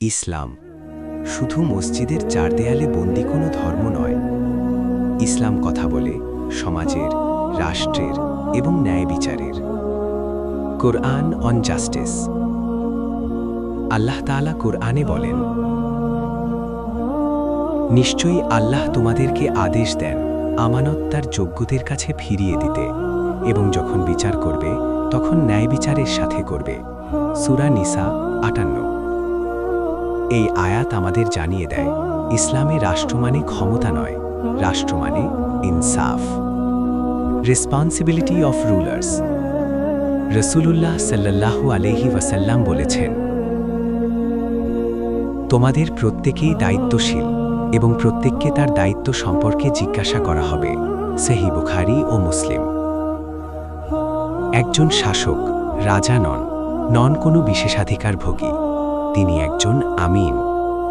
ইসলাম। শুধু মসজিদের চার দেয়ালে বন্দি কোনো ধর্ম নয়। ইসলাম কথা বলে সমাজের, রাষ্ট্রের এবং ন্যায় বিচারের। কোরআন অন জাস্টিস। আল্লাহ তাআলা কোরআনে বলেন, নিশ্চয়ই আল্লাহ তোমাদেরকে আদেশ দেন আমানত তার যোগ্যদের কাছে ফিরিয়ে দিতে এবং যখন বিচার করবে তখন ন্যায় বিচারের সাথে করবে। সুরা নিসা আটান্ন। এই আয়াত আমাদের জানিয়ে দেয়, ইসলামে রাষ্ট্র মানে ক্ষমতা নয় রাষ্ট্র মানে ইনসাফ। রেসপন্সিবিলিটি অফ রুলার্স রসুলুল্লাহ সাল্লাল্লাহু আলহি ওয়াসাল্লাম বলেছেন, তোমাদের প্রত্যেকেই দায়িত্বশীল এবং প্রত্যেককে তার দায়িত্ব সম্পর্কে জিজ্ঞাসা করা হবে। সেহি বুখারি ও মুসলিম। একজন শাসক রাজা নন নন কোনো বিশেষাধিকার ভোগী তিনি একজন আমিন,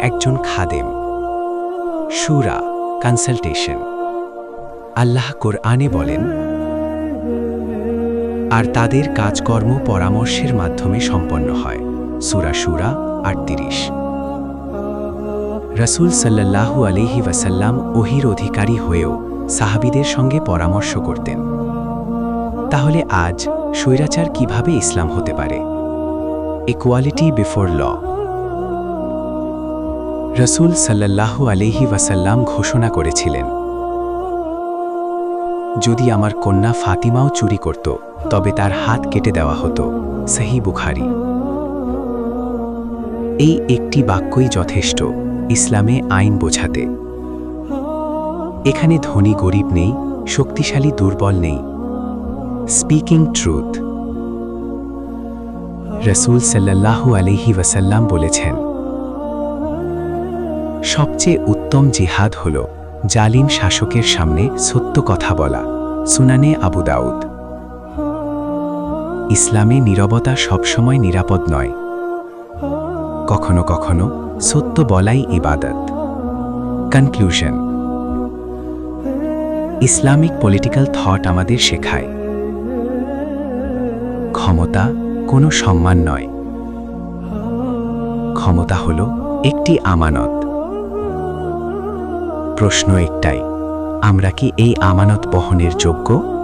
একজন খাদেম। সুরা কনসালটেশন। আল্লাহ কোরআনে বলেন, আর তাদের কাজকর্ম পরামর্শের মাধ্যমে সম্পন্ন হয়। সুরা সুরা আটত্রিশ। রসুল সাল্লাল্লাহু আলিহি ওয়াসাল্লাম ওহির অধিকারী হয়েও সাহাবিদের সঙ্গে পরামর্শ করতেন। তাহলে আজ স্বৈরাচার কীভাবে ইসলাম হতে পারে? ইকুয়ালিটি বিফোর ল রসুল সাল্লাল্লাহু আলিহি ওয়াসাল্লাম ঘোষণা করেছিলেন, যদি আমার কন্যা ফাতিমাও চুরি করত, তবে তার হাত কেটে দেওয়া হতো। সহি বুখারি। এই একটি বাক্যই যথেষ্ট ইসলামে আইন বোঝাতে। এখানে ধনী গরিব নেই, শক্তিশালী দুর্বল নেই। স্পিকিং ট্রুথ রসুল সাল্লাল্লাহু আলহি ওয়াসাল্লাম বলেছেন সবচেয়ে উত্তম জিহাদ হল জালিম শাসকের সামনে সত্য কথা বলা, সুনানে আবু দাউদ। ইসলামে নীরবতা সবসময় নিরাপদ নয়। কখনো কখনো সত্য বলাই ইবাদত। কনক্লুশন ইসলামিক পলিটিক্যাল থট আমাদের শেখায়। ক্ষমতা কোনো সম্মান নয়। ক্ষমতা হল একটি আমানত। প্রশ্ন একটাই আমরা কি এই আমানত বহনের যোগ্য?